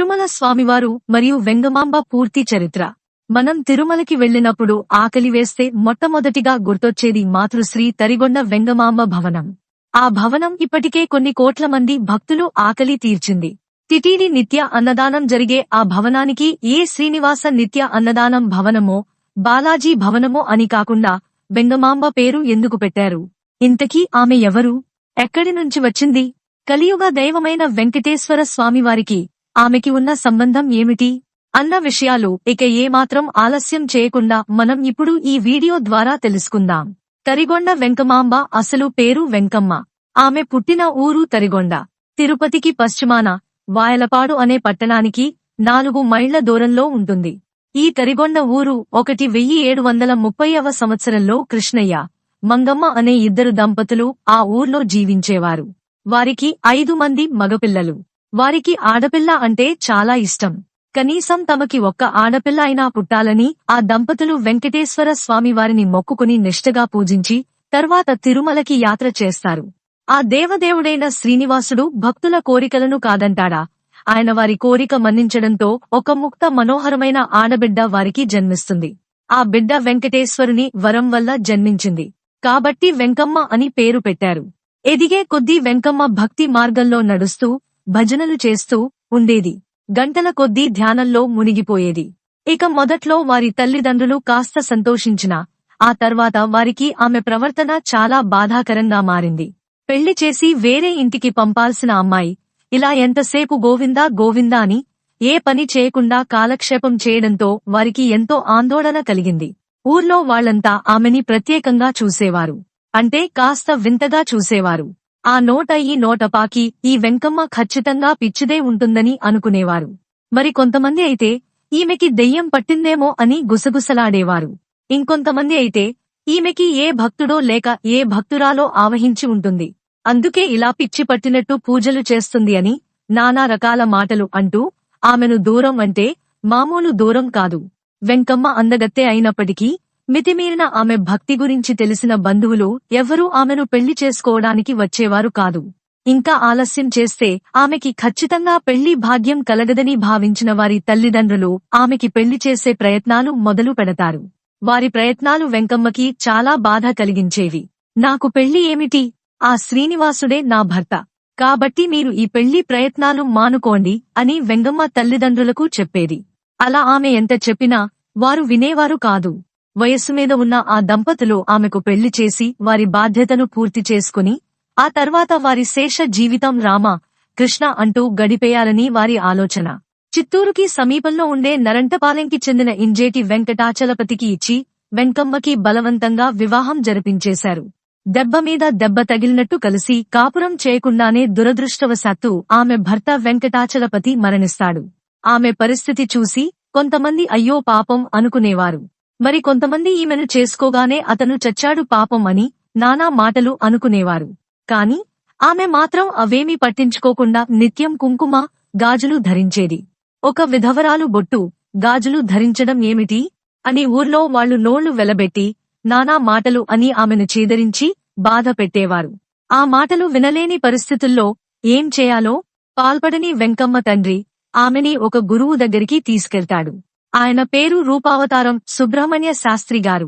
తిరుమల స్వామివారు మరియు వెంగమాంబ పూర్తి చరిత్ర. మనం తిరుమలకి వెళ్ళినప్పుడు ఆకలి వేస్తే మొట్టమొదటిగా గుర్తొచ్చేది మాతృశ్రీ తరిగొండ వెంగమాంబ భవనం. ఆ భవనం ఇప్పటికే కొన్ని కోట్ల మంది భక్తులు ఆకలి తీర్చింది. తిటీడి నిత్య అన్నదానం జరిగే ఆ భవనానికి ఏ శ్రీనివాస నిత్య అన్నదానం భవనమో బాలాజీ భవనమో అని కాకుండా వెంగమాంబ పేరు ఎందుకు పెట్టారు? ఇంతకీ ఆమె ఎవరు? ఎక్కడి నుంచి వచ్చింది? కలియుగ దైవమైన వెంకటేశ్వర స్వామివారికి ఆమెకి ఉన్న సంబంధం ఏమిటి? అన్న విషయాలు ఇక ఏమాత్రం ఆలస్యం చేయకుండా మనం ఇప్పుడు ఈ వీడియో ద్వారా తెలుసుకుందాం. తరిగొండ వెంకమాంబ అసలు పేరు వెంకమ్మ. ఆమె పుట్టిన ఊరు తరిగొండ. తిరుపతికి పశ్చిమాన వాయలపాడు అనే పట్టణానికి నాలుగు మైళ్ళ దూరంలో ఉంటుంది. ఈ తరిగొండ ఊరు ఒకటి వెయ్యి ఏడు వందల ముప్పైవ సంవత్సరంలో కృష్ణయ్య మంగమ్మ అనే ఇద్దరు దంపతులు ఆ ఊర్లో జీవించేవారు. వారికి ఐదు మంది మగపిల్లలు. వారికి ఆడపిల్ల అంటే చాలా ఇష్టం. కనీసం తమకి ఒక్క ఆడపిల్ల అయినా పుట్టాలని ఆ దంపతులు వెంకటేశ్వర స్వామివారిని మొక్కుకుని నిష్టగా పూజించి తర్వాత తిరుమలకి యాత్ర చేస్తారు. ఆ దేవదేవుడైన శ్రీనివాసుడు భక్తుల కోరికలను కాదంటాడా? ఆయన వారి కోరిక మన్నించడంతో ఒక ముక్త మనోహరమైన ఆడబిడ్డ వారికి జన్మిస్తుంది. ఆ బిడ్డ వెంకటేశ్వరుని వరం వల్ల జన్మించింది. కాబట్టి వెంకమ్మ అని పేరు పెట్టారు. ఎదిగే కొద్దీ వెంకమ్మ భక్తి మార్గంలో నడుస్తూ భజనలు చేస్తూ ఉండేది. గంటల కొద్దీ ధ్యానంలో మునిగిపోయేది. ఇక మొదట్లో వారి తల్లిదండ్రులు కాస్త సంతోషించినా ఆ తర్వాత వారికి ఆమె ప్రవర్తన చాలా బాధాకరంగా మారింది. పెళ్ళి చేసి వేరే ఇంటికి పంపాల్సిన అమ్మాయి ఇలా ఎంతసేపు గోవిందా గోవిందా అని ఏ పని చేయకుండా కాలక్షేపం చేయడంతో వారికి ఎంతో ఆందోళన కలిగింది. ఊర్లో వాళ్ళంతా ఆమెని ప్రత్యేకంగా చూసేవారు. అంటే కాస్త వింతగా చూసేవారు. ఆ నోట ఈ నోట పాకి ఈ వెంకమ్మ ఖచ్చితంగా పిచ్చిదే ఉంటుందని అనుకునేవారు. మరి కొంతమంది అయితే ఈమెకి దెయ్యం పట్టిందేమో అని గుసగుసలాడేవారు. ఇంకొంతమంది అయితే ఈమెకి ఏ భక్తుడో లేక ఏ భక్తురాలో ఆవహించి ఉంటుంది. అందుకే ఇలా పిచ్చి పట్టినట్టు పూజలు చేస్తుంది అని నానా రకాల మాటలు అంటూ ఆమెను దూరం అంటే మామూలు దూరం కాదు. వెంకమ్మ అందగత్తే అయినప్పటికీ మితిమీరిన ఆమె భక్తి గురించి తెలిసిన బంధువులు ఎవరూ ఆమెను పెళ్ళి చేసుకోవడానికి వచ్చేవారు కాదు. ఇంకా ఆలస్యం చేస్తే ఆమెకి ఖచ్చితంగా పెళ్ళి భాగ్యం కలగదని భావించిన వారి తల్లిదండ్రులు ఆమెకి పెళ్ళి చేసే ప్రయత్నాలు మొదలు పెడతారు. వారి ప్రయత్నాలు వెంకమ్మకి చాలా బాధ కలిగించేవి. నాకు పెళ్ళి ఏమిటి? ఆ శ్రీనివాసుడే నా భర్త. కాబట్టి మీరు ఈ పెళ్ళి ప్రయత్నాలు మానుకోండి అని వెంగమ్మ తల్లిదండ్రులకు చెప్పేది. అలా ఆమె ఎంత చెప్పినా వారు వినేవారు కాదు. వయస్సు మీద ఉన్న ఆ దంపతులు ఆమెకు పెళ్ళి చేసి వారి బాధ్యతను పూర్తి చేసుకుని ఆ తర్వాత వారి శేష జీవితం రామ కృష్ణ అంటూ గడిపేయాలని వారి ఆలోచన. చిత్తూరుకి సమీపంలో ఉండే నరంటపాలెంకి చెందిన ఇంజేటి వెంకటాచలపతికి ఇచ్చి వెంకమ్మకి బలవంతంగా వివాహం జరిపించేశారు. దెబ్బ మీద దెబ్బ తగిలినట్టు కలిసి కాపురం చేయకుండానే దురదృష్టవశాత్తు ఆమె భర్త వెంకటాచలపతి మరణిస్తాడు. ఆమె పరిస్థితి చూసి కొంతమంది అయ్యో పాపం అనుకునేవారు. మరి కొంతమంది ఈమెను చేసుకోగానే అతను చచ్చాడు పాపం అని నానా మాటలు అనుకునేవారు. కాని ఆమె మాత్రం అవేమీ పట్టించుకోకుండా నిత్యం కుంకుమ గాజులు ధరించేది. ఒక విధవరాలు బొట్టు గాజులు ధరించడం ఏమిటి? అని ఊర్లో వాళ్ళు నోళ్ళు వెలబెట్టి నానా మాటలు అని ఆమెను చేదరించి బాధ పెట్టేవారు. ఆ మాటలు వినలేని పరిస్థితుల్లో ఏం చేయాలో? పాల్పడని వెంకమ్మ తండ్రి ఆమెని ఒక గురువు దగ్గరికి తీసుకెళ్తాడు. ఆయన పేరు రూపావతారం సుబ్రహ్మణ్య శాస్త్రి గారు.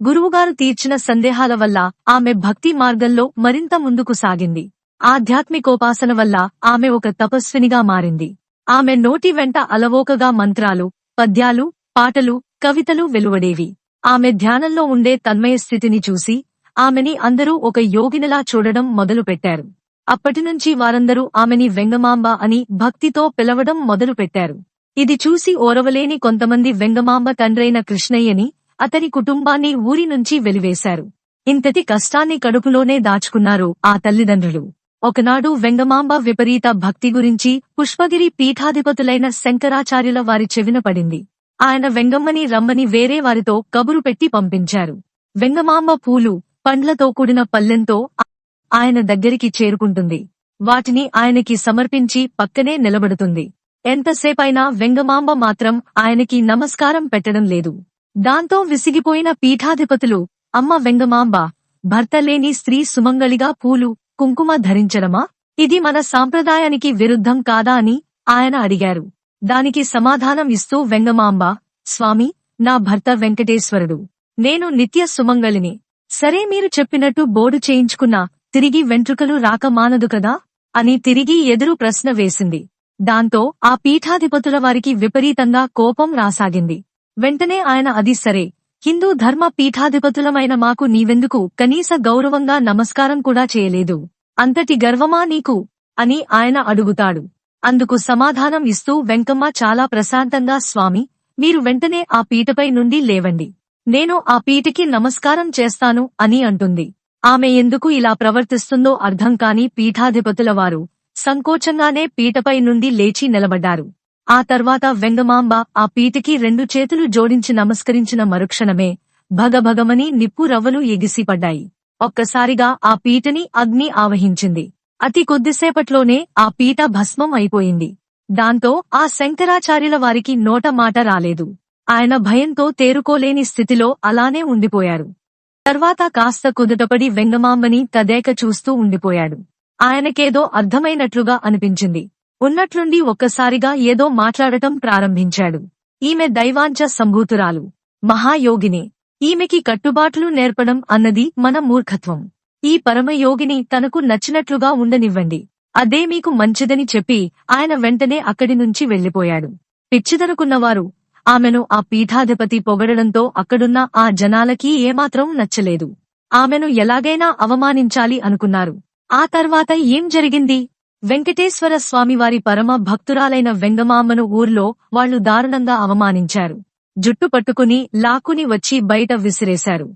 గురువుగారు తీర్చిన సందేహాల వల్ల ఆమె భక్తి మార్గంలో మరింత ముందుకు సాగింది. ఆధ్యాత్మికోపాసన వల్ల ఆమె ఒక తపస్వినిగా మారింది. ఆమె నోటి వెంట అలవోకగా మంత్రాలు పద్యాలు పాటలు కవితలు వెలువడేవి. ఆమె ధ్యానంలో ఉండే తన్మయ స్థితిని చూసి ఆమెని అందరూ ఒక యోగినిలా చూడడం మొదలుపెట్టారు అప్పటినుంచి వారందరూ ఆమెని వెంగమాంబ అని భక్తితో పిలవడం మొదలుపెట్టారు ఇది చూసి ఓరవలేని కొంతమంది వెంగమాంబ తండ్రైన కృష్ణయ్యని అతని కుటుంబాన్ని ఊరి నుంచి వెలివేశారు. ఇంతటి కష్టాన్ని కడుపులోనే దాచుకున్నారు ఆ తల్లిదండ్రులు. ఒకనాడు వెంగమాంబ విపరీత భక్తి గురించి పుష్పగిరి పీఠాధిపతులైన శంకరాచార్యుల వారి చెవిన పడింది. ఆయన వెంగమ్మని రమ్మని వేరే వారితో కబురు పెట్టి పంపించారు. వెంగమాంబ పూలు పండ్లతో కూడిన పల్లెంతో ఆయన దగ్గరికి చేరుకుంటుంది. వాటిని ఆయనకి సమర్పించి పక్కనే నిలబడుతుంది. ఎంతసేపైనా వెంగమాంబ మాత్రం ఆయనకి నమస్కారం పెట్టడం లేదు. దాంతో విసిగిపోయిన పీఠాధిపతులు అమ్మ వెంగమాంబ భర్త లేని స్త్రీ సుమంగళిగా పూలు కుంకుమ ధరించడమా? ఇది మన సాంప్రదాయానికి విరుద్ధం కాదా? అని ఆయన అడిగారు. దానికి సమాధానం ఇస్తూ వెంగమాంబ స్వామి నా భర్త వెంకటేశ్వరుడు. నేను నిత్య సుమంగళిని. సరే మీరు చెప్పినట్టు బోర్డు చేయించుకున్నా తిరిగి వెంట్రుకలు రాక మానదు కదా? అని తిరిగి ఎదురు ప్రశ్న వేసింది. దాంతో ఆ పీఠాధిపతుల వారికి విపరీతంగా కోపం రాసాగింది. వెంటనే ఆయన అది సరే. హిందూ ధర్మ పీఠాధిపతులమైన మాకు నీవెందుకు? కనీస గౌరవంగా నమస్కారం కూడా చేయలేదు. అంతటి గర్వమా నీకు? అని ఆయన అడుగుతాడు. అందుకు సమాధానం ఇస్తూ వెంకమ్మ చాలా ప్రశాంతంగా స్వామి మీరు వెంటనే ఆ పీటపై నుండి లేవండి. నేను ఆ పీటకి నమస్కారం చేస్తాను అని అంటుంది. ఆమె ఎందుకు ఇలా ప్రవర్తిస్తుందో అర్థం కాని పీఠాధిపతుల వారు సంకోచంగానే పీటపై నుండి లేచి నిలబడ్డారు. ఆ తర్వాత వెంగమాంబ ఆ పీటకి రెండు చేతులు జోడించి నమస్కరించిన మరుక్షణమే భగభగమని నిప్పు రవ్వలు ఎగిసిపడ్డాయి ఒక్కసారిగా ఆ పీటని అగ్ని ఆవహించింది. అతి కొద్దిసేపట్లోనే ఆ పీట భస్మం అయిపోయింది. దాంతో ఆ శంకరాచార్యుల వారికి నోట మాట రాలేదు. ఆయన భయంతో తేరుకోలేని స్థితిలో అలానే ఉండిపోయారు. తర్వాత కాస్త కుదుటపడి వెంగమాంబని తదేక చూస్తూ ఉండిపోయాడు. ఆయనకేదో అర్థమైనట్లుగా అనిపించింది. ఉన్నట్లుండి ఒక్కసారిగా ఏదో మాట్లాడటం ప్రారంభించాడు. ఈమె దైవాంచ సంభూతురాలు. మహాయోగిని. ఈమెకి కట్టుబాట్లు నేర్పడం అన్నది మన మూర్ఖత్వం. ఈ పరమయోగిని తనకు నచ్చినట్లుగా ఉండనివ్వండి. అదే మీకు మంచిదని చెప్పి ఆయన వెంటనే అక్కడి నుంచి వెళ్ళిపోయాడు పిచ్చిదనుకున్నవారు. ఆమెను ఆ పీఠాధిపతి పొగడడంతో అక్కడున్న ఆ జనాలకి ఏమాత్రం నచ్చలేదు. ఆమెను ఎలాగైనా అవమానించాలి అనుకున్నారు. ఆ తర్వాత ఏం జరిగింది? వెంకటేశ్వర స్వామివారి పరమ భక్తురాలైన వెంగమామ్మను ఊర్లో వాళ్ళు దారుణంగా అవమానించారు. జుట్టు పట్టుకుని లాక్కుని వచ్చి బయట విసిరేశారు.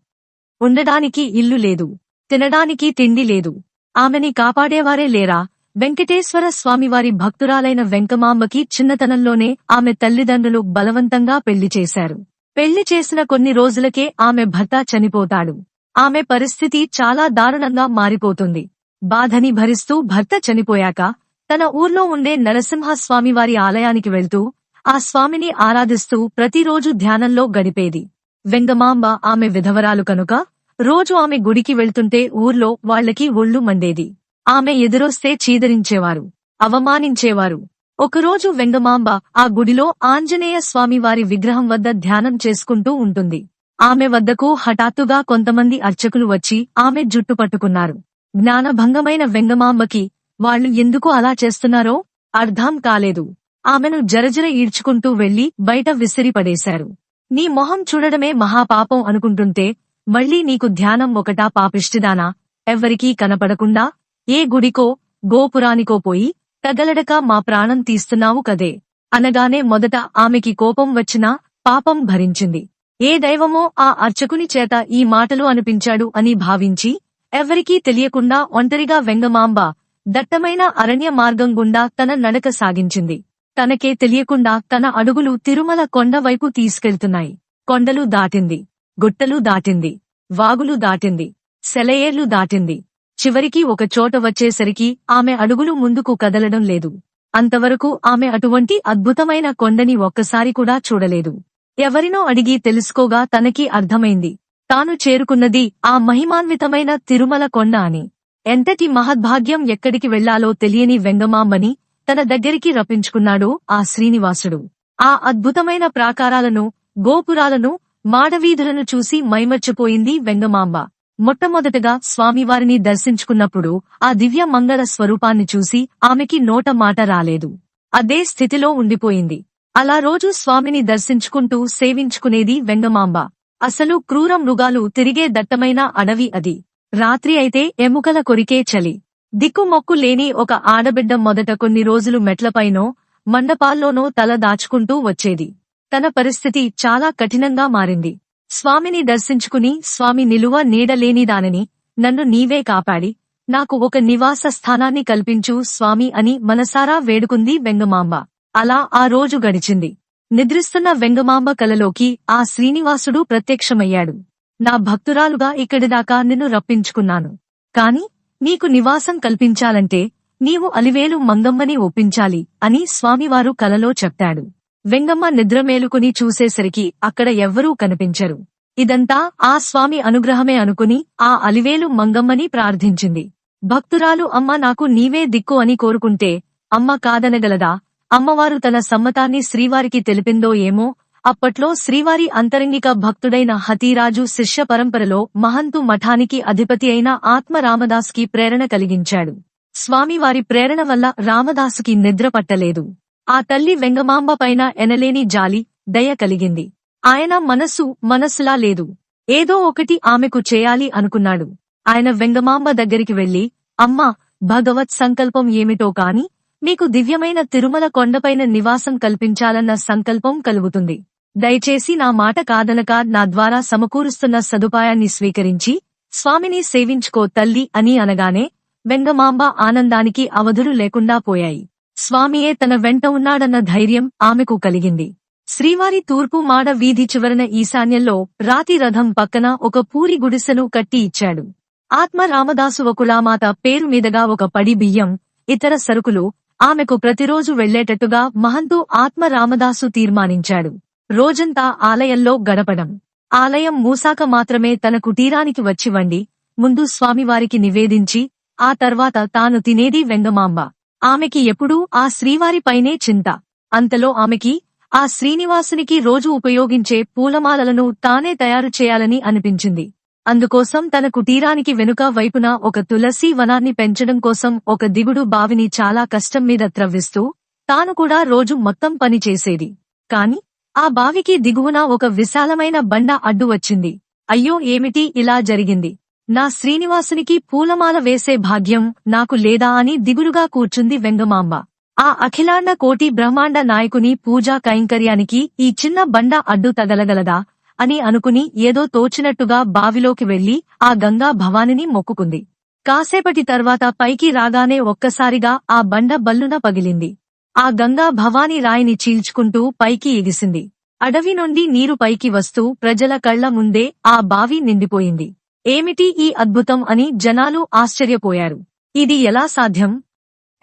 ఉండడానికి ఇల్లు లేదు. తినడానికి తిండి లేదు. ఆమెని కాపాడేవారే లేరా? వెంకటేశ్వర స్వామివారి భక్తురాలైన వెంకమాంబకి చిన్నతనంలోనే ఆమె తల్లిదండ్రులు బలవంతంగా పెళ్ళి చేశారు. పెళ్ళి చేసిన కొన్ని రోజులకే ఆమె భర్త చనిపోతాడు. ఆమె పరిస్థితి చాలా దారుణంగా మారిపోతుంది. బాధని భరిస్తూ భర్త చనిపోయాక తన ఊర్లో ఉండే నరసింహస్వామివారి ఆలయానికి వెళ్తూ ఆ స్వామిని ఆరాధిస్తూ ప్రతిరోజు ధ్యానంలో గడిపేది. వెంగమాంబ ఆమె విధవరాలు కనుక రోజు ఆమె గుడికి వెళ్తుంటే ఊర్లో వాళ్ళకి ఒళ్ళు మండేది. ఆమె ఎదురొస్తే చీదరించేవారు అవమానించేవారు. ఒకరోజు వెంగమాంబ ఆ గుడిలో ఆంజనేయ స్వామి వారి విగ్రహం వద్ద ధ్యానం చేసుకుంటూ ఉంటుంది. ఆమె వద్దకు హఠాత్తుగా కొంతమంది అర్చకులు వచ్చి ఆమె జుట్టు పట్టుకున్నారు. జ్ఞానభంగమైన వెంగమాంబకి వాళ్ళు ఎందుకు అలా చేస్తున్నారో అర్థం కాలేదు. ఆమెను జరజర ఈడ్చుకుంటూ వెళ్ళి బయట విసిరిపడేశారు. నీ మొహం చూడడమే మహాపాపం అనుకుంటుంటే మళ్ళీ నీకు ధ్యానం ఒకటా పాపిష్టిదానా? ఎవ్వరికీ కనపడకుండా ఏ గుడికో గోపురానికో పోయి తగలడక మా ప్రాణం తీస్తున్నావు కదే? అనగానే మొదట ఆమెకి కోపం వచ్చినా పాపం భరించింది. ఏ దైవమో ఆ అర్చకుని చేత ఈ మాటలు అనిపించాడు అని భావించి ఎవరికీ తెలియకుండా ఒంటరిగా వెంగమాంబ దట్టమైన అరణ్య మార్గం గుండా తన నడక సాగించింది. తనకే తెలియకుండా తన అడుగులు తిరుమల కొండ వైపు తీసుకెళ్తున్నాయి. కొండలు దాటింది. గుట్టలు దాటింది. వాగులు దాటింది. సెలయేర్లు దాటింది. చివరికి ఒక చోట వచ్చేసరికి ఆమె అడుగులు ముందుకు కదలడం లేదు. అంతవరకు ఆమె అటువంటి అద్భుతమైన కొండని ఒక్కసారి కూడా చూడలేదు. ఎవరినో అడిగి తెలుసుకోగా తనకి అర్థమైంది. తాను చేరుకున్నది ఆ మహిమాన్వితమైన తిరుమల కొండ అని. ఎంతటి మహద్భాగ్యం ఎక్కడికి వెళ్ళాలో తెలియని వెంగమాంబని తన దగ్గరికి రప్పించుకున్నాడు ఆ శ్రీనివాసుడు. ఆ అద్భుతమైన ప్రాకారాలను గోపురాలను మాడవీధులను చూసి మైమర్చిపోయింది వెంగమాంబ. మొట్టమొదటగా స్వామివారిని దర్శించుకున్నప్పుడు ఆ దివ్య మంగళ స్వరూపాన్ని చూసి ఆమెకి నోట మాట రాలేదు. అదే స్థితిలో ఉండిపోయింది. అలా రోజు స్వామిని దర్శించుకుంటూ సేవించుకునేది వెంగమాంబ. అసలు క్రూర మృగాలు తిరిగే దట్టమైన అడవి అది. రాత్రి అయితే ఎముకల కొరికే చలి. దిక్కుమొక్కు లేని ఒక ఆడబిడ్డ మొదట కొన్ని రోజులు మెట్లపైనో మండపాల్లోనో తల దాచుకుంటూ వచ్చేది. తన పరిస్థితి చాలా కఠినంగా మారింది. స్వామిని దర్శించుకుని స్వామి నిలువ నీడలేనిదానని నన్ను నీవే కాపాడి నాకు ఒక నివాస స్థానాన్ని కల్పించు స్వామి అని మనసారా వేడుకుంది వెంగమాంబ. అలా ఆ రోజు గడిచింది. నిద్రిస్తున్న వెంగమాంబ కలలోకి ఆ శ్రీనివాసుడు ప్రత్యక్షమయ్యాడు. నా భక్తురాలుగా ఇక్కడిదాకా నిన్ను రప్పించుకున్నాను. కాని నీకు నివాసం కల్పించాలంటే నీవు అలివేలు మంగమ్మని ఒప్పించాలి అని స్వామివారు కలలో చెప్తాడు వెంగమ్మ నిద్రమేలుకుని చూసేసరికి అక్కడ ఎవ్వరూ కనిపించరు. ఇదంతా ఆ స్వామి అనుగ్రహమే అనుకుని ఆ అలివేలు మంగమ్మని ప్రార్థించింది. భక్తురాలు అమ్మ నాకు నీవే దిక్కు అని కోరుకుంటే అమ్మ కాదనగలదా? అమ్మవారు తన సమ్మతాన్ని శ్రీవారికి తెలిపిందో ఏమో? అప్పట్లో శ్రీవారి అంతరంగిక భక్తుడైన హతీరాజు శిష్య పరంపరలో మహంతు మఠానికి అధిపతి అయిన ఆత్మ రామదాస్కి ప్రేరణ కలిగించాడు. స్వామివారి ప్రేరణ వల్ల రామదాసుకి నిద్ర పట్టలేదు. ఆ తల్లి వెంగమాంబ పైన ఎనలేని జాలి దయ కలిగింది. ఆయన మనస్సు మనస్సులా లేదు. ఏదో ఒకటి ఆమెకు చేయాలి అనుకున్నాడు. ఆయన వెంగమాంబ దగ్గరికి వెళ్ళి అమ్మా భగవత్ సంకల్పం ఏమిటో కాని మీకు దివ్యమైన తిరుమల కొండపైన నివాసం కల్పించాలన్న సంకల్పం కలుగుతుంది. దయచేసి నా మాట కాదనక నా ద్వారా సమకూరుస్తున్న సదుపాయాన్ని స్వీకరించి స్వామిని సేవించుకో తల్లి అని అనగానే వెంగమాంబ ఆనందానికి అవధులు లేకుండా పోయాయి. స్వామియే తన వెంట ఉన్నాడన్న ధైర్యం ఆమెకు కలిగింది. శ్రీవారి తూర్పు మాడ వీధి చివరన ఈశాన్యంలో రాతి రథం పక్కన ఒక పూరి గుడిసెను కట్టి ఇచ్చాడు. ఆత్మ రామదాసు వకులామాత పేరు మీదగా ఒక పడి బియ్యం ఇతర సరుకులు ఆమెకు ప్రతిరోజు వెళ్ళేటట్టుగా మహంతు ఆత్మ రామదాసు తీర్మానించాడు. రోజంతా ఆలయంలో గడపడం. ఆలయం మూసాక మాత్రమే తన కుటీరానికి వచ్చివండి ముందు స్వామివారికి నివేదించి ఆ తర్వాత తాను తినేది వెంగమాంబ. ఆమెకి ఎప్పుడూ ఆ శ్రీవారిపైనే చింత. అంతలో ఆమెకి ఆ శ్రీనివాసునికి రోజు ఉపయోగించే పూలమాలలను తానే తయారు చేయాలని అనిపించింది. అందుకోసం తన కుటీరానికి వెనుక వైపున ఒక తులసి వనాన్ని పెంచడం కోసం ఒక దిగుడు బావిని చాలా కష్టం మీద త్రవ్విస్తూ తాను కూడా రోజు మొత్తం పని చేసేది. కాని ఆ బావికి దిగువన ఒక విశాలమైన బండ అడ్డు వచ్చింది. అయ్యో ఏమిటి ఇలా జరిగింది? నా శ్రీనివాసునికి పూలమాల వేసే భాగ్యం నాకు లేదా అని దిగులుగా కూర్చుంది వెంగమాంబ. ఆ అఖిలాండ కోటి బ్రహ్మాండ నాయకుని పూజా కైంకర్యానికి ఈ చిన్న బండ అడ్డు తగలగలదా? అని అనుకుని ఏదో తోచినట్టుగా బావిలోకి వెళ్ళి ఆ గంగా భవానిని మొక్కుకుంది. కాసేపటి తర్వాత పైకి రాగానే ఒక్కసారిగా ఆ బండ బల్లున పగిలింది. ఆ గంగా భవానీ రాయిని చీల్చుకుంటూ పైకి ఎగిసింది. అడవి నుండి నీరు పైకి వస్తూ ప్రజల కళ్ళ ముందే ఆ బావి నిండిపోయింది. ఏమిటి ఈ అద్భుతం అని జనాలు ఆశ్చర్యపోయారు. ఇది ఎలా సాధ్యం?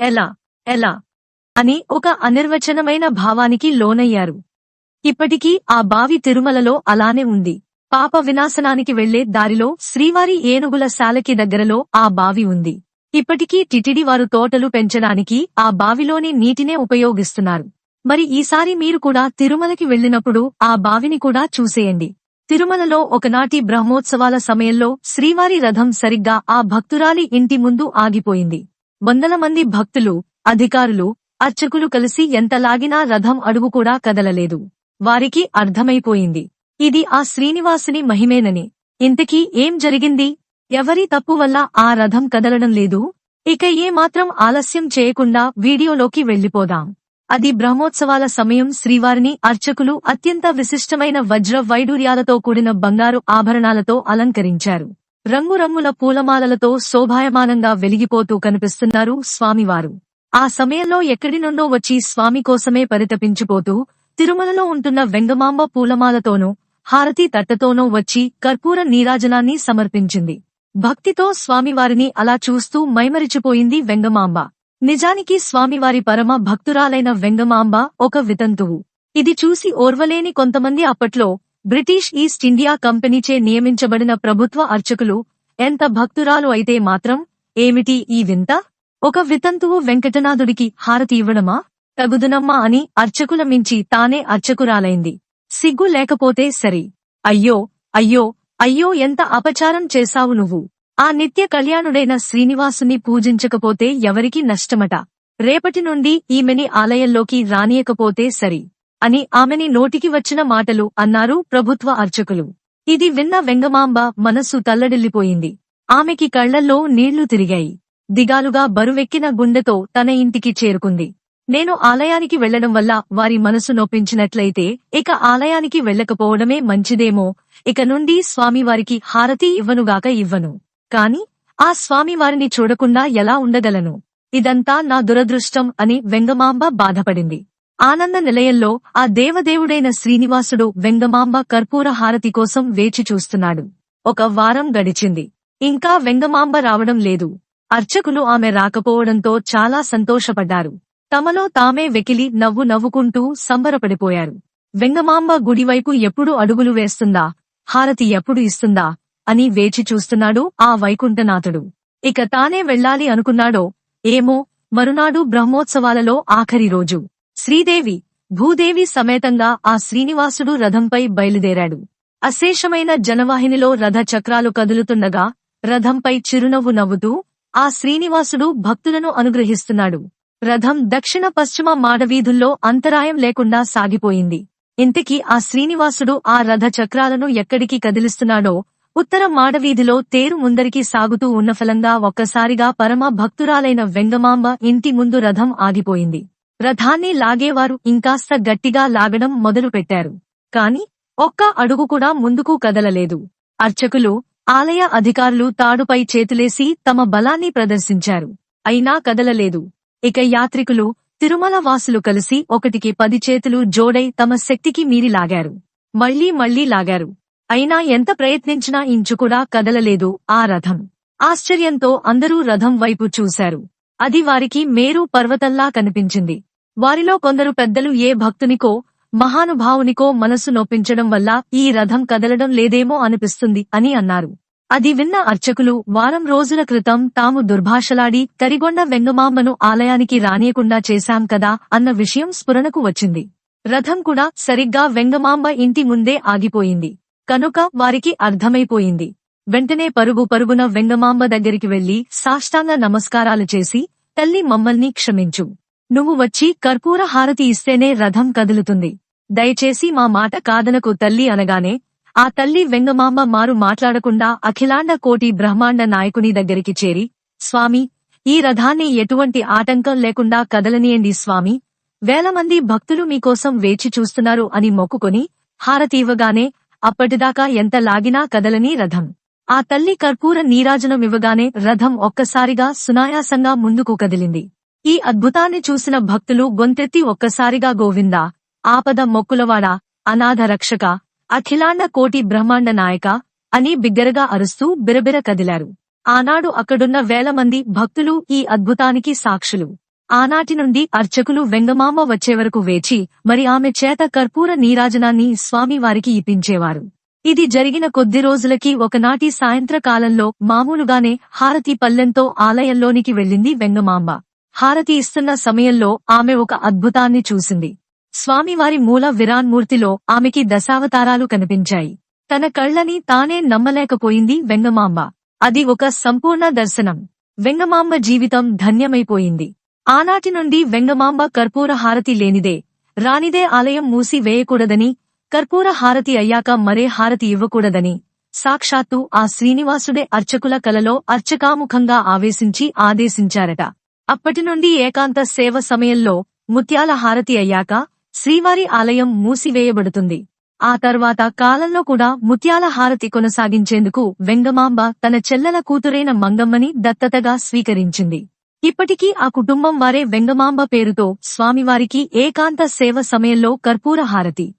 ఎలా? ఎలా? అని ఒక అనిర్వచనమైన భావానికి లోనయ్యారు. ఇప్పటికీ ఆ బావి తిరుమలలో అలానే ఉంది. పాప వినాశనానికి వెళ్ళే దారిలో శ్రీవారి ఏనుగుల శాలకి దగ్గరలో ఆ బావి ఉంది. ఇప్పటికీ టిటిడి వారు తోటలు పెంచడానికి ఆ బావిలోని నీటినే ఉపయోగిస్తున్నారు. మరి ఈసారి మీరు కూడా తిరుమలకి వెళ్ళినప్పుడు ఆ బావిని కూడా చూసేయండి. తిరుమలలో ఒకనాటి బ్రహ్మోత్సవాల సమయంలో శ్రీవారి రథం సరిగ్గా ఆ భక్తురాలి ఇంటి ముందు ఆగిపోయింది. వందల మంది భక్తులు అధికారులు అర్చకులు కలిసి ఎంత లాగినా రథం అడుగు కూడా కదలలేదు. వారికి అర్థమైపోయింది. ఇది ఆ శ్రీనివాసుని మహిమేనని. ఇంతకీ ఏం జరిగింది? ఎవరి తప్పు వల్ల ఆ రథం కదలడం లేదు? ఇక ఏ మాత్రం ఆలస్యం చేయకుండా వీడియోలోకి వెళ్ళిపోదాం అది బ్రహ్మోత్సవాల సమయం శ్రీవారిని అర్చకులు అత్యంత విశిష్టమైన వజ్ర వైడూర్యాలతో కూడిన బంగారు ఆభరణాలతో అలంకరించారు. రంగురంగుల పూలమాలలతో శోభాయమానంగా వెలిగిపోతూ కనిపిస్తున్నారు స్వామివారు. ఆ సమయంలో ఎక్కడి నుండో వచ్చి స్వామి కోసమే పరితపించిపోతూ తిరుమలలో ఉంటున్న వెంగమాంబ పూలమాలతోనూ హారతి తట్టతోనూ వచ్చి కర్పూర నీరాజనాన్ని సమర్పించింది. భక్తితో స్వామివారిని అలా చూస్తూ మైమరిచిపోయింది వెంగమాంబ. నిజానికి స్వామివారి పరమ భక్తురాలైన వెంగమాంబ ఒక వితంతువు. ఇది చూసి ఓర్వలేని కొంతమంది అప్పట్లో బ్రిటిష్ ఈస్ట్ ఇండియా కంపెనీచే నియమించబడిన ప్రభుత్వ అర్చకులు ఎంత భక్తురాలు అయితే మాత్రం ఏమిటి ఈ వింత? ఒక వితంతువు వెంకటనాథుడికి హారతి ఇవ్వడమా? తగుదునమ్మా అని అర్చకుల మించి తానే అర్చకురాలైంది. సిగ్గు లేకపోతే సరి. అయ్యో అయ్యో అయ్యో ఎంత అపచారం చేశావు నువ్వు. ఆ నిత్య కళ్యాణుడైన శ్రీనివాసుని పూజించకపోతే ఎవరికి నష్టమట. రేపటి నుండి ఈమెని ఆలయంలోకి రానియకపోతే సరి అని ఆమెని నోటికి వచ్చిన మాటలు అన్నారు ప్రభుత్వ అర్చకులు. ఇది విన్న వెంగమాంబ మనస్సు తల్లడిల్లిపోయింది. ఆమెకి కళ్ళల్లో నీళ్ళు తిరిగాయి. దిగాలుగా బరువెక్కిన గుండెతో తన ఇంటికి చేరుకుంది. నేను ఆలయానికి వెళ్ళడం వల్ల వారి మనసు నొప్పించినట్లయితే ఇక ఆలయానికి వెళ్ళకపోవడమే మంచిదేమో. ఇక నుండి స్వామివారికి హారతి ఇవ్వనుగాక ఇవ్వను. కాని ఆ స్వామివారిని చూడకుండా ఎలా ఉండగలను? ఇదంతా నా దురదృష్టం అని వెంగమాంబ బాధపడింది. ఆనంద నిలయంలో ఆ దేవదేవుడైన శ్రీనివాసుడు వెంగమాంబ కర్పూర హారతి కోసం వేచి చూస్తున్నాడు. ఒక వారం గడిచింది. ఇంకా వెంగమాంబ రావడం లేదు. అర్చకులు ఆమె రాకపోవడంతో చాలా సంతోషపడ్డారు. తమలో తామే వెకిలి నవ్వు నవ్వుకుంటూ సంబరపడిపోయారు. వెంగమాంబ గుడివైపు ఎప్పుడు అడుగులు వేస్తుందా? హారతి ఎప్పుడు ఇస్తుందా? అని వేచి చూస్తున్నాడు ఆ వైకుంఠనాథుడు. ఇక తానే వెళ్ళాలి అనుకున్నాడో ఏమో మరునాడు బ్రహ్మోత్సవాలలో ఆఖరి రోజు. శ్రీదేవి భూదేవి సమేతంగా ఆ శ్రీనివాసుడు రథంపై బయలుదేరాడు. అశేషమైన జనవాహినిలో రథ చక్రాలు కదులుతుండగా రథంపై చిరునవ్వు నవ్వుతూ ఆ శ్రీనివాసుడు భక్తులను అనుగ్రహిస్తున్నాడు. రథం దక్షిణ పశ్చిమ మాడవీధుల్లో అంతరాయం లేకుండా సాగిపోయింది. ఇంతకీ ఆ శ్రీనివాసుడు ఆ రథ చక్రాలను ఎక్కడికి కదిలిస్తున్నాడో ఉత్తర మాడవీధిలో తేరు ముందరికి సాగుతూ ఉన్న ఫలంగా ఒక్కసారిగా పరమ భక్తురాలైన వెంగమాంబ ఇంటి ముందు రథం ఆగిపోయింది. రథాన్ని లాగేవారు ఇంకాస్త గట్టిగా లాగడం మొదలుపెట్టారు. కాని ఒక్క అడుగు కూడా ముందుకు కదలలేదు. అర్చకులు ఆలయ అధికారులు తాడుపై చేతులేసి తమ బలాన్ని ప్రదర్శించారు. అయినా కదలలేదు. ఇక యాత్రికులు తిరుమల వాసులు కలిసి ఒకటికి పది చేతులు జోడై తమ శక్తికి మీరి లాగారు. మళ్ళీ మళ్ళీ లాగారు. అయినా ఎంత ప్రయత్నించినా ఇంచు కూడా కదలలేదు ఆ రథం. ఆశ్చర్యంతో అందరూ రథం వైపు చూశారు. అది వారికి మేరు పర్వతల్లా కనిపించింది. వారిలో కొందరు పెద్దలు ఏ భక్తునికో మహానుభావునికో మనసు నొప్పించడం వల్ల ఈ రథం కదలడం లేదేమో అనిపిస్తుంది అని అన్నారు. అది విన్న అర్చకులు వారం రోజుల క్రితం తాము దుర్భాషలాడి కరిగొండ వెంగమాంబను ఆలయానికి రానియకుండా చేశాం కదా అన్న విషయం స్ఫురణకు వచ్చింది. రథం కూడా సరిగ్గా వెంగమాంబ ఇంటి ముందే ఆగిపోయింది. కనుక వారికి అర్థమైపోయింది. వెంటనే పరుగు పరుగున వెంగమాంబ దగ్గరికి వెళ్ళి సాష్టాంగ నమస్కారాలు చేసి తల్లి మమ్మల్ని క్షమించు. నువ్వు వచ్చి కర్పూర హారతి ఇస్తేనే రథం కదులుతుంది. దయచేసి మా మాట కాదనకు తల్లి అనగానే ఆ తల్లి వెంగమాంబ మారు మాట్లాడకుండా అఖిలాండ కోటి బ్రహ్మాండ నాయకుని దగ్గరికి చేరి స్వామి ఈ రథాన్ని ఎటువంటి ఆటంకం లేకుండా కదలనీయండి స్వామి. వేల మంది భక్తులు మీకోసం వేచి చూస్తున్నారు అని మొక్కుకొని హారతి ఇవ్వగానే అప్పటిదాకా ఎంత లాగినా కదలని రథం. ఆ తల్లి కర్పూర నీరాజనమివ్వగానే రథం ఒక్కసారిగా సునాయాసంగా ముందుకు కదిలింది. ఈ అద్భుతాన్ని చూసిన భక్తులు గొంతెత్తి ఒక్కసారిగా గోవిందా ఆపద మొక్కులవాడ అనాథ రక్షక అఖిలాండ కోటి బ్రహ్మాండ నాయక అని బిగ్గరగా అరుస్తూ బిరబిర కదిలారు. ఆనాడు అక్కడున్న వేల మంది భక్తులు ఈ అద్భుతానికి సాక్షులు. ఆనాటి నుండి అర్చకులు వెంగమామ వచ్చేవరకు వేచి మరి ఆమె చేత కర్పూర నీరాజనాన్ని స్వామివారికి ఇప్పించేవారు. ఇది జరిగిన కొద్ది రోజులకి ఒకనాటి సాయంత్రకాలంలో మామూలుగానే హారతి పల్లెంతో ఆలయంలోనికి వెళ్ళింది వెంగమాంబ. హారతి ఇస్తున్న సమయంలో ఆమె ఒక అద్భుతాన్ని చూసింది. స్వామివారి మూల విరాన్మూర్తిలో ఆమెకి దశావతారాలు కనిపించాయి. తన కళ్ళని తానే నమ్మలేకపోయింది వెంగమాంబ. అది ఒక సంపూర్ణ దర్శనం. వెంగమాంబ జీవితం ధన్యమైపోయింది. ఆనాటి నుండి వెంగమాంబ కర్పూర హారతి లేనిదే రానిదే ఆలయం మూసి వేయకూడదని కర్పూర హారతి అయ్యాక మరే హారతి ఇవ్వకూడదని సాక్షాత్తు ఆ శ్రీనివాసుడే అర్చకుల కలలో అర్చకాముఖంగా ఆవేశించి ఆదేశించారట. అప్పటినుండి ఏకాంత సేవ సమయంలో ముత్యాల హారతి అయ్యాక శ్రీవారి ఆలయం మూసివేయబడుతుంది. ఆ తర్వాత కాలంలో కూడా ముత్యాల హారతి కొనసాగించేందుకు వెంగమాంబ తన చెల్లెల కూతురైన మంగమ్మని దత్తతగా స్వీకరించింది. ఇప్పటికీ ఆ కుటుంబం వారే వెంగమాంబ పేరుతో స్వామివారికి ఏకాంత సేవ సమయంలో కర్పూర హారతి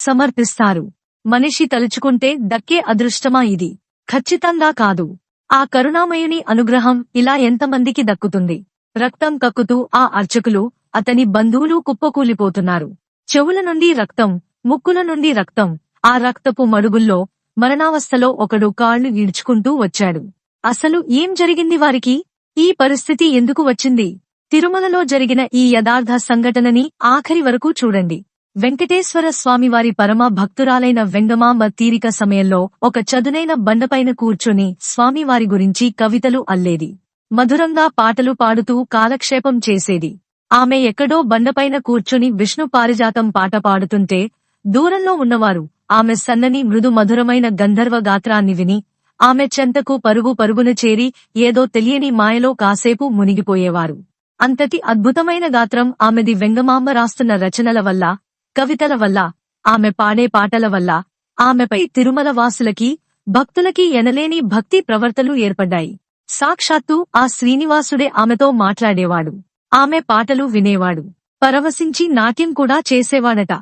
సమర్పిస్తారు. మనిషి తలుచుకుంటే దక్కే అదృష్టమా ఇది? ఖచ్చితంగా కాదు. ఆ కరుణామయుని అనుగ్రహం ఇలా ఎంతమందికి దక్కుతుంది? రక్తం కక్కుతూ ఆ అర్చకులు అతని బంధువులు కుప్పకూలిపోతున్నారు. చెవుల నుండి రక్తం ముక్కుల నుండి రక్తం ఆ రక్తపు మడుగుల్లో మరణావస్థలో ఒకడు కాళ్ళు ఈడ్చుకుంటూ వచ్చాడు. అసలు ఏం జరిగింది వారికి? ఈ పరిస్థితి ఎందుకు వచ్చింది? తిరుమలలో జరిగిన ఈ యథార్థ సంఘటనని ఆఖరి వరకు చూడండి. వెంకటేశ్వర స్వామివారి పరమ భక్తురాలైన వెంగమాంబ తీరిక సమయంలో ఒక చదునైన బండపైన కూర్చొని స్వామివారి గురించి కవితలు అల్లేది. మధురంగా పాటలు పాడుతూ కాలక్షేపం చేసేది. ఆమె ఎక్కడో బండపైన కూర్చుని విష్ణు పారిజాతం పాట పాడుతుంటే దూరంలో ఉన్నవారు ఆమె సన్నని మృదు మధురమైన గంధర్వ గాత్రాన్ని విని ఆమె చెంతకు పరుగు పరుగున చేరి ఏదో తెలియని మాయలో కాసేపు మునిగిపోయేవారు. అంతటి అద్భుతమైన గాత్రం ఆమెది వెంగమాంబ రాస్తున్న రచనల వల్ల కవితల వల్ల ఆమె పాడే పాటల వల్ల ఆమెపై తిరుమల వాసులకి భక్తులకి ఎనలేని భక్తి ప్రవర్తలు ఏర్పడ్డాయి. సాక్షాత్తు ఆ శ్రీనివాసుడే ఆమెతో మాట్లాడేవాడు. ఆమె పాటలు వినేవాడు. పరవశించి నాట్యం కూడా చేసేవాడట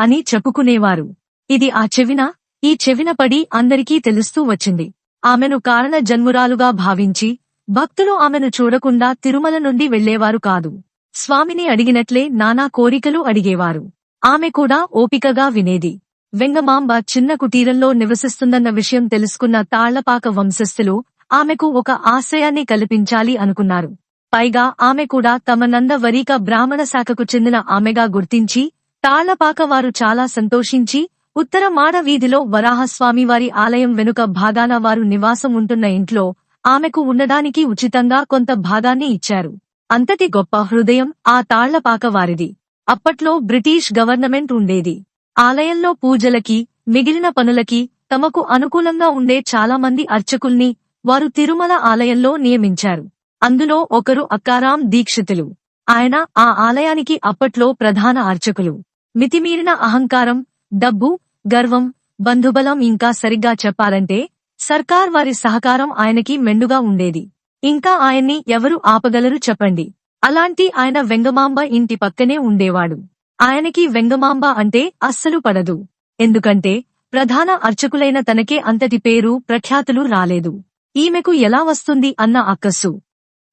అని చెప్పుకునేవారు. ఇది ఆ చెవిన ఈ చెవిన పడి అందరికీ తెలుస్తూ వచ్చింది. ఆమెను కారణ జన్మురాలుగా భావించి భక్తులు ఆమెను చూడకుండా తిరుమల నుండి వెళ్ళేవారు కాదు. స్వామిని అడిగినట్లే నానా కోరికలు అడిగేవారు. ఆమె కూడా ఓపికగా వినేది. వెంగమాంబ చిన్న కుటీరంలో నివసిస్తుందన్న విషయం తెలుసుకున్న తాళ్ళపాక వంశస్థులు ఆమెకు ఒక ఆశ్రయాన్ని కల్పించాలి అనుకున్నారు. పైగా ఆమె కూడా తమ నందవరీక బ్రాహ్మణ శాఖకు చెందిన ఆమెగా గుర్తించి తాళ్ళపాక వారు చాలా సంతోషించి ఉత్తర మాడ వీధిలో వరాహస్వామివారి ఆలయం వెనుక భాగాన వారు నివాసం ఉంటున్న ఇంట్లో ఆమెకు ఉండడానికి ఉచితంగా కొంత భాగాన్ని ఇచ్చారు. అంతటి గొప్ప హృదయం ఆ తాళ్ళపాక వారిది అప్పట్లో బ్రిటిష్ గవర్నమెంట్ ఉండేది. ఆలయంలో పూజలకి మిగిలిన పనులకి తమకు అనుకూలంగా ఉండే చాలామంది అర్చకుల్ని వారు తిరుమల ఆలయంలో నియమించారు. అందులో ఒకరు అక్కారాం దీక్షితులు. ఆయన ఆ ఆలయానికి అప్పట్లో ప్రధాన అర్చకులు. మితిమీరిన అహంకారం డబ్బు గర్వం బంధుబలం ఇంకా సరిగ్గా చెప్పాలంటే సర్కార్ వారి సహకారం ఆయనకి మెండుగా ఉండేది. ఇంకా ఆయన్ని ఎవరు ఆపగలరు చెప్పండి. అలాంటి ఆయన వెంగమాంబ ఇంటి పక్కనే ఉండేవాడు. ఆయనకి వెంగమాంబ అంటే అస్సలు పడదు. ఎందుకంటే ప్రధాన అర్చకులైన తనకే అంతటి పేరు ప్రఖ్యాతులు రాలేదు. ఈమెకు ఎలా వస్తుంది అన్న అక్కస్సు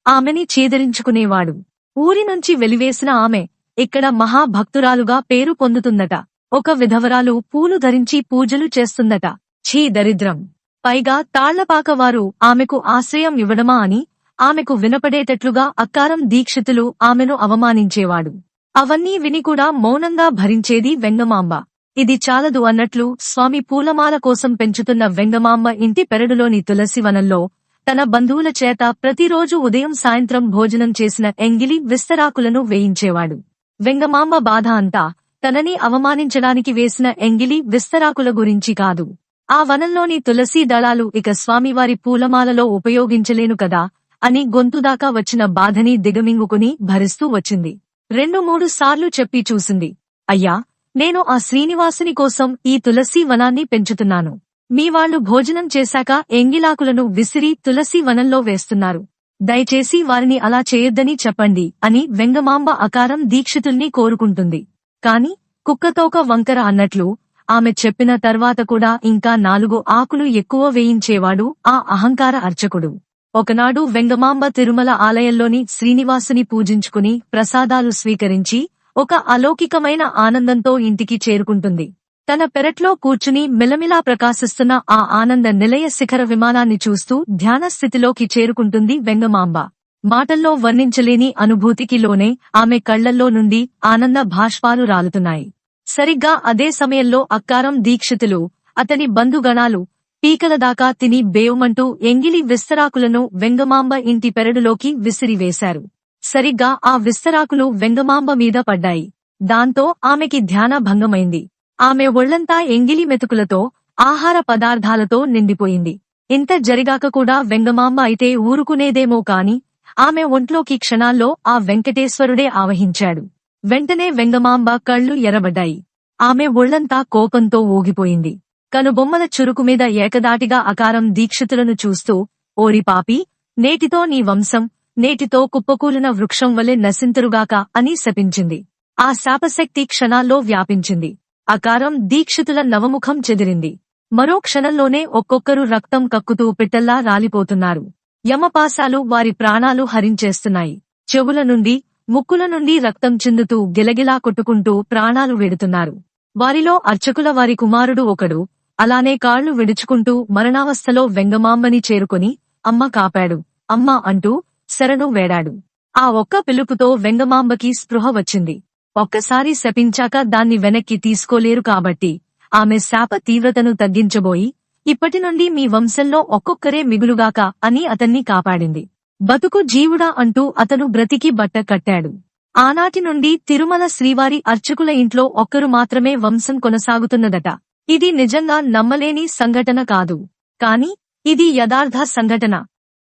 ఆమెని చేదరించుకునేవాడు. ఊరి నుంచి వెలివేసిన ఆమె ఇక్కడ మహాభక్తురాలుగా పేరు పొందుతుందట. ఒక విధవరాలు పూలు ధరించి పూజలు చేస్తుందట. ఛీ దరిద్రం. పైగా తాళ్ళపాకవారు ఆమెకు ఆశ్రయం ఇవ్వడమా అని ఆమెకు వినపడేటట్లుగా అక్కారం దీక్షితులు ఆమెను అవమానించేవాడు. అవన్నీ విని కూడా మౌనంగా భరించేది వెంగమాంబ. ఇది చాలదు అన్నట్లు స్వామి పూలమాల కోసం పెంచుతున్న వెంగమాంబ ఇంటి పెరడులోని తులసివనంలో తన బంధువుల చేత ప్రతిరోజు ఉదయం సాయంత్రం భోజనం చేసిన ఎంగిలి విస్తరాకులను వేయించేవాడు. వెంగమాంబ బాధ అంతా తనని అవమానించడానికి వేసిన ఎంగిలి విస్తరాకుల గురించి కాదు. ఆ వనంలోని తులసీ దళాలు ఇక స్వామివారి పూలమాలలో ఉపయోగించలేను కదా అని గొంతుదాకా వచ్చిన బాధని దిగమింగుకుని భరిస్తూ వచ్చింది. రెండు మూడు సార్లు చెప్పి చూసింది. అయ్యా నేను ఆ శ్రీనివాసుని కోసం ఈ తులసీ వనాన్ని పెంచుతున్నాను. మీ వాళ్ళు భోజనం చేశాక ఎంగిలాకులను విసిరి తులసి వనంలో వేస్తున్నారు. దయచేసి వారిని అలా చేయొద్దని చెప్పండి అని వెంగమాంబ అకారం దీక్షితుల్ని కోరుకుంటుంది. కాని కుక్కతోక వంకర అన్నట్లు ఆమె చెప్పిన తర్వాత కూడా ఇంకా నాలుగు ఆకులు ఎక్కువ వేయించేవాడు ఆ అహంకార అర్చకుడు. ఒకనాడు వెంగమాంబ తిరుమల ఆలయంలోని శ్రీనివాసుని పూజించుకుని ప్రసాదాలు స్వీకరించి ఒక అలౌకికమైన ఆనందంతో ఇంటికి చేరుకుంటుంది. తన పెరట్లో కూర్చుని మిలమిలా ప్రకాశిస్తున్న ఆ ఆనంద నిలయ శిఖర విమానాన్ని చూస్తూ ధ్యాన స్థితిలోకి చేరుకుంటుంది వెంగమాంబ. మాటల్లో వర్ణించలేని అనుభూతికి లోనే ఆమె కళ్ళల్లో నుండి ఆనంద భాష్పాలు రాలుతున్నాయి. సరిగ్గా అదే సమయంలో అక్కారం దీక్షితులు అతని బంధుగణాలు పీకల దాకా తిని బేవుమంటూ ఎంగిలి విస్తరాకులను వెంగమాంబ ఇంటి పెరడులోకి విసిరివేశారు. సరిగ్గా ఆ విస్తరాకులు వెంగమాంబ మీద పడ్డాయి. దాంతో ఆమెకి ధ్యాన భంగమైంది ఆమె ఒళ్ళంతా ఎంగిలి మెతుకులతో ఆహార పదార్థాలతో నిండిపోయింది. ఇంత జరిగాక కూడా వెంగమాంబ అయితే ఊరుకునేదేమో కాని ఆమె ఒంట్లోకి క్షణాల్లో ఆ వెంకటేశ్వరుడే ఆవహించాడు. వెంటనే వెంగమాంబ కళ్ళు ఎరబడ్డాయి ఆమె ఒళ్ళంతా కోపంతో ఊగిపోయింది. కనుబొమ్మల చురుకు మీద ఏకదాటిగా అకారం దీక్షితులను చూస్తూ ఓరి పాపి నేటితో నీ వంశం నేటితో కుప్పకూలిన వృక్షం వలె నశింతురుగాక అని శపించింది. ఆ శాపశక్తి క్షణాల్లో వ్యాపించింది. అకారం దీక్షితుల నవముఖం చెదిరింది. మరో క్షణంలోనే ఒక్కొక్కరు రక్తం కక్కుతూ పిట్టల్లా రాలిపోతున్నారు. యమపాశాలు వారి ప్రాణాలు హరించేస్తున్నాయి. చెవుల నుండి ముక్కుల నుండి రక్తం చిందుతూ గిలగిలా కొట్టుకుంటూ ప్రాణాలు విడుతున్నారు. వారిలో అర్చకుల వారి కుమారుడు ఒకడు అలానే కాళ్ళు విడుచుకుంటూ మరణావస్థలో వెంగమాంబని చేరుకుని అమ్మ కాపాడు. అమ్మ అంటూ శరణు వేడాడు. ఆ ఒక్క పిలుపుతో వెంగమాంబకి స్పృహ వచ్చింది. ఒక్కసారి శపించాక దాన్ని వెనక్కి తీసుకోలేరు కాబట్టి. ఆమె శాప తీవ్రతను తగ్గించబోయి ఇప్పటి నుండి మీ వంశంలో ఒక్కొక్కరే మిగులుగాక అని అతన్ని కాపాడింది. బతుకు జీవుడా అంటూ అతను బ్రతికి బట్ట కట్టాడు. ఆనాటి నుండి తిరుమల శ్రీవారి అర్చకుల ఇంట్లో ఒక్కరు మాత్రమే వంశం కొనసాగుతున్నదట. ఇది నిజంగా నమ్మలేని సంఘటన కాదు. కాని ఇది యథార్థ సంఘటన.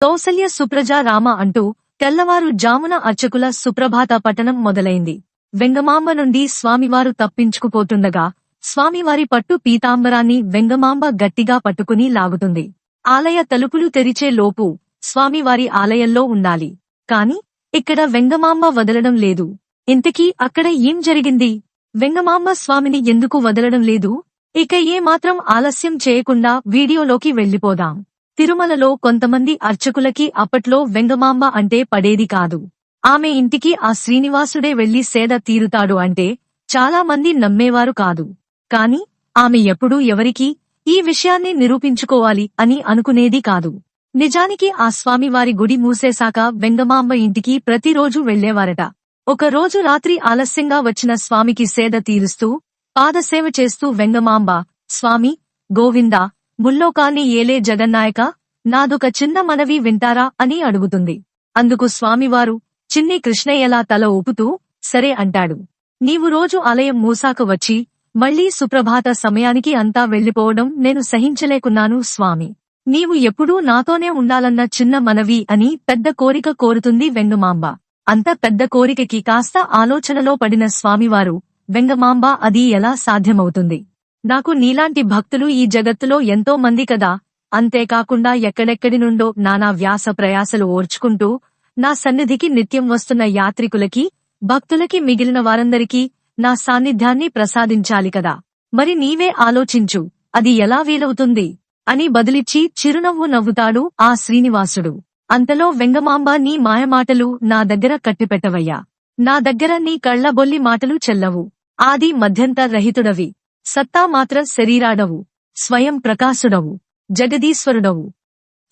కౌసల్య సుప్రజారామ అంటూ తెల్లవారు జామున అర్చకుల సుప్రభాత పఠనం మొదలైంది. వెంగమాంబ నుండి స్వామివారు తప్పించుకుపోతుండగా స్వామివారి పట్టు పీతాంబరాన్ని వెంగమాంబ గట్టిగా పట్టుకుని లాగుతుంది. ఆలయ తలుపులు తెరిచే లోపు స్వామివారి ఆలయంలో ఉండాలి. కాని ఇక్కడ వెంగమాంబ వదలడం లేదు. ఇంతకీ అక్కడ ఏం జరిగింది? వెంగమాంబ స్వామిని ఎందుకు వదలడం లేదు? ఇక ఏమాత్రం ఆలస్యం చేయకుండా వీడియోలోకి వెళ్ళిపోదాం తిరుమలలో కొంతమంది అర్చకులకి అప్పట్లో వెంగమాంబ అంటే పడేది కాదు. ఆమె ఇంటికి ఆ శ్రీనివాసుడే వెళ్ళి సేద తీరుతాడు అంటే చాలా మంది నమ్మేవారు కాదు. కాని ఆమె ఎప్పుడూ ఎవరికీ ఈ విషయాన్ని నిరూపించుకోవాలి అని అనుకునేది కాదు. నిజానికి ఆ స్వామివారి గుడి మూసేశాక వెంగమాంబ ఇంటికి ప్రతిరోజు వెళ్ళేవారట ఒకరోజు రాత్రి ఆలస్యంగా వచ్చిన స్వామికి సేద తీరుస్తూ పాదసేవ చేస్తూ వెంగమాంబ స్వామి గోవింద ముల్లోకాన్ని ఏలే జగన్నాయక నాదొక చిన్న మనవి వింటారా? అని అడుగుతుంది. అందుకు స్వామివారు చిన్ని కృష్ణయ్యలా తల ఊపుతూ సరే అంటాడు. నీవు రోజు ఆలయం మూసాక వచ్చి మళ్ళీ సుప్రభాత సమయానికి అంతా వెళ్ళిపోవడం నేను సహించలేకున్నాను స్వామి. నీవు ఎప్పుడూ నాతోనే ఉండాలన్న చిన్న మనవి అని పెద్ద కోరిక కోరుతుంది వెంగమాంబ అంత పెద్ద కోరికకి కాస్త ఆలోచనలో పడిన స్వామివారు వెంగమాంబ అది ఎలా సాధ్యమవుతుంది? నాకు నీలాంటి భక్తులు ఈ జగత్తులో ఎంతో మంది కదా అంతేకాకుండా ఎక్కడెక్కడి నుండో నానా వ్యాస ప్రయాసలు ఓర్చుకుంటూ నా సన్నిధికి నిత్యం వస్తున్న యాత్రికులకి భక్తులకి మిగిలిన వారందరికీ నా సాన్నిధ్యాన్ని ప్రసాదించాలి కదా. మరి నీవే ఆలోచించు అది ఎలా వీలవుతుంది? అని బదులిచ్చి చిరునవ్వు నవ్వుతాడు ఆ శ్రీనివాసుడు. అంతలో వెంగమాంబ నీ మాయమాటలు నా దగ్గర కట్టిపెట్టవయ్యా. నా దగ్గర నీ కళ్ళబొల్లి మాటలు చెల్లవు. ఆది మధ్యంత రహితుడవి. సత్తా మాత్రం శరీరాడవు. స్వయం ప్రకాశుడవు. జగదీశ్వరుడవు.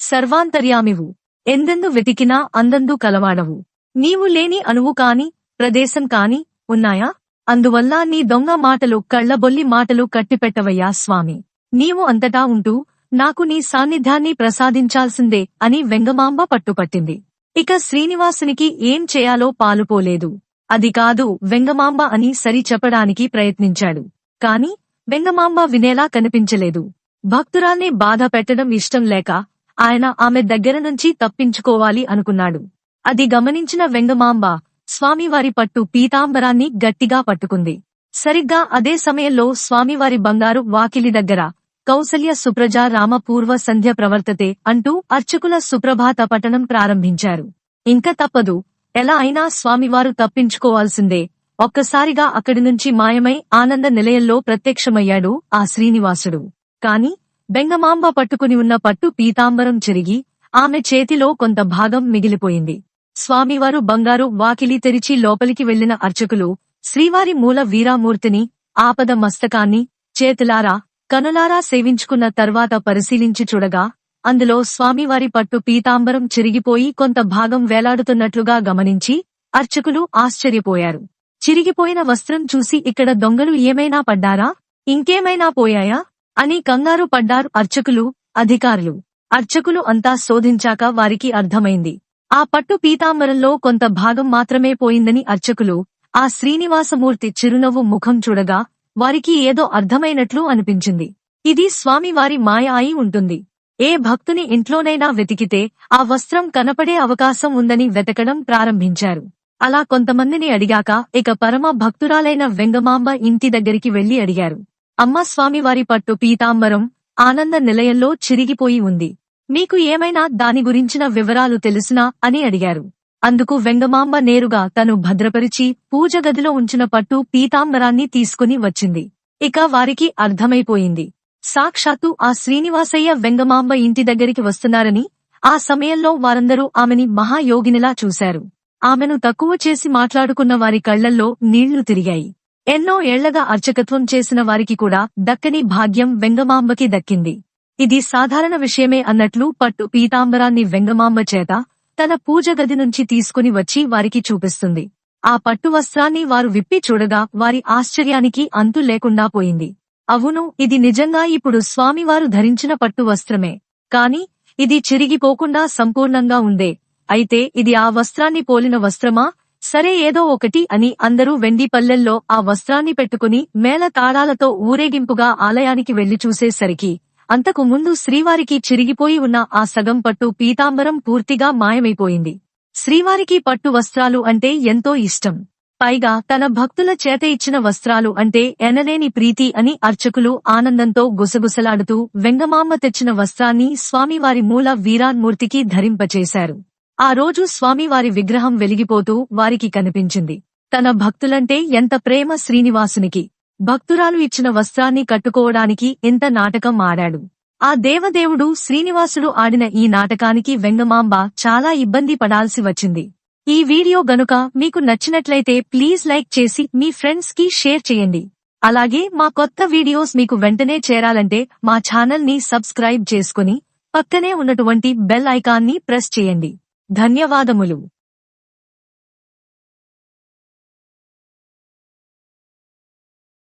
సర్వాంతర్యామివు. ఎందెందు వెతికినా అందందు కలవాడవు. నీవు లేని అణువు కాని ప్రదేశం కాని ఉన్నాయా? అందువల్ల నీ దొంగ మాటలు కళ్ళబొల్లి మాటలు కట్టిపెట్టవయ్యా స్వామి. నీవు అంతటా ఉంటూ నాకు నీ సాన్నిధ్యాన్ని ప్రసాదించాల్సిందే అని వెంగమాంబ పట్టుపట్టింది. ఇక శ్రీనివాసునికి ఏం చేయాలో పాలుపోలేదు అది కాదు వెంగమాంబ అని సరి చెప్పడానికి ప్రయత్నించాడు. కాని వెంగమాంబ వినేలా కనిపించలేదు. భక్తురాల్ని బాధ పెట్టడం ఇష్టం లేక ఆయన ఆమె దగ్గర నుంచి తప్పించుకోవాలి అనుకున్నాడు. అది గమనించిన వెంగమాంబ స్వామివారి పట్టు పీతాంబరాన్ని గట్టిగా పట్టుకుంది. సరిగ్గా అదే సమయంలో స్వామివారి బంగారు వాకిలి దగ్గర కౌసల్య సుప్రజా రామపూర్వ సంధ్య ప్రవర్తతే అంటూ అర్చకుల సుప్రభాత పఠనం ప్రారంభించారు. ఇంక తప్పదు ఎలా అయినా స్వామివారు తప్పించుకోవాల్సిందే. ఒక్కసారిగా అక్కడి నుంచి మాయమై ఆనంద నిలయంలో ప్రత్యక్షమయ్యాడు ఆ శ్రీనివాసుడు. కాని బెంగమాంబ పట్టుకుని ఉన్న పట్టు పీతాంబరం చెరిగి ఆమె చేతిలో కొంత భాగం మిగిలిపోయింది. స్వామివారు బంగారు వాకిలి తెరిచి లోపలికి వెళ్ళిన అర్చకులు శ్రీవారి మూల వీరామూర్తిని ఆపద మస్తకాన్ని చేతులారా కనులారా సేవించుకున్న తర్వాత పరిశీలించి చూడగా అందులో స్వామివారి పట్టు పీతాంబరం చిరిగిపోయి కొంత భాగం వేలాడుతున్నట్లుగా గమనించి అర్చకులు ఆశ్చర్యపోయారు. చిరిగిపోయిన వస్త్రం చూసి ఇక్కడ దొంగలు ఏమైనా పడ్డారా? ఇంకేమైనా పోయాయా? అని కంగారు పడ్డారు అర్చకులు అధికారులు. అర్చకులు అంతా శోధించాక వారికి అర్థమైంది. ఆ పట్టు పీతాంబరంలో కొంత భాగం మాత్రమే పోయిందని అర్చకులు ఆ శ్రీనివాసమూర్తి చిరునవ్వు ముఖం చూడగా వారికి ఏదో అర్థమైనట్లు అనిపించింది. ఇది స్వామివారి మాయ అయి ఉంటుంది. ఏ భక్తుని ఇంట్లోనైనా వెతికితే ఆ వస్త్రం కనపడే అవకాశం ఉందని వెతకడం ప్రారంభించారు. అలా కొంతమందిని అడిగాక ఇక పరమ భక్తురాలైన వెంగమాంబ ఇంటి దగ్గరికి వెళ్ళి అడిగారు. అమ్మ స్వామివారి పట్టు పీతాంబరం ఆనంద నిలయంలో చిరిగిపోయి ఉంది. మీకు ఏమైనా దాని గురించిన వివరాలు తెలుసునా అని అడిగారు. అందుకు వెంగమాంబ నేరుగా తను భద్రపరిచి పూజ గదిలో ఉంచిన పట్టు పీతాంబరాన్ని తీసుకుని వచ్చింది. ఇక వారికి అర్థమైపోయింది. సాక్షాత్తు ఆ శ్రీనివాసయ్య వెంగమాంబ ఇంటి దగ్గరికి వస్తున్నారని ఆ సమయంలో వారందరూ ఆమెని మహాయోగినిలా చూశారు. ఆమెను తక్కువ చేసి మాట్లాడుకున్న వారి కళ్ళల్లో నీళ్ళు తిరిగాయి. ఎన్నో ఏళ్ళగా అర్చకత్వం చేసిన వారికి కూడా దక్కని భాగ్యం వెంగమాంబకి దక్కింది. ఇది సాధారణ విషయమే అన్నట్లు పట్టు పీతాంబరాన్ని వెంగమాంబ చేత తన పూజ గది నుంచి తీసుకుని వచ్చి వారికి చూపిస్తుంది. ఆ పట్టు వస్త్రాన్ని వారు విప్పి చూడగా వారి ఆశ్చర్యానికి అంతు లేకుండా పోయింది. అవును ఇది నిజంగా ఇప్పుడు స్వామివారు ధరించిన పట్టు వస్త్రమే. కాని ఇది చిరిగిపోకుండా సంపూర్ణంగా ఉందే. అయితే ఇది ఆ వస్త్రాన్ని పోలిన వస్త్రమా? సరే ఏదో ఒకటి అని అందరూ వెండి పల్లెల్లో ఆ వస్త్రాన్ని పెట్టుకుని మేళ తాళాలతో ఊరేగింపుగా ఆలయానికి వెళ్ళి చూసేసరికి అంతకు ముందు శ్రీవారికి చిరిగిపోయి ఉన్న ఆ సగం పట్టు పీతాంబరం పూర్తిగా మాయమైపోయింది. శ్రీవారికి పట్టు వస్త్రాలు అంటే ఎంతో ఇష్టం. పైగా తన భక్తుల చేత ఇచ్చిన వస్త్రాలు అంటే ఎనలేని ప్రీతి అని అర్చకులు ఆనందంతో గుసగుసలాడుతూ వెంగమామ్మ తెచ్చిన వస్త్రాన్ని స్వామివారి మూల వీరాన్మూర్తికి ధరింపచేశారు. ఆ రోజు స్వామివారి విగ్రహం వెలిగిపోతూ వారికి కనిపించింది. తన భక్తులంటే ఎంత ప్రేమ శ్రీనివాసునికి. భక్తురాలు ఇచ్చిన వస్త్రాన్ని కట్టుకోవడానికి ఎంత నాటకం ఆడాడు. ఆ దేవదేవుడు శ్రీనివాసుడు ఆడిన ఈ నాటకానికి వెంగమాంబ చాలా ఇబ్బంది పడాల్సి వచ్చింది. ఈ వీడియో గనుక మీకు నచ్చినట్లయితే ప్లీజ్ లైక్ చేసి మీ ఫ్రెండ్స్కి షేర్ చేయండి. అలాగే మా కొత్త వీడియోస్ మీకు వెంటనే చేరాలంటే మా ఛానల్ని సబ్స్క్రైబ్ చేసుకుని పక్కనే ఉన్నటువంటి బెల్ ఐకాన్ని ప్రెస్ చేయండి. ధన్యవాదములు.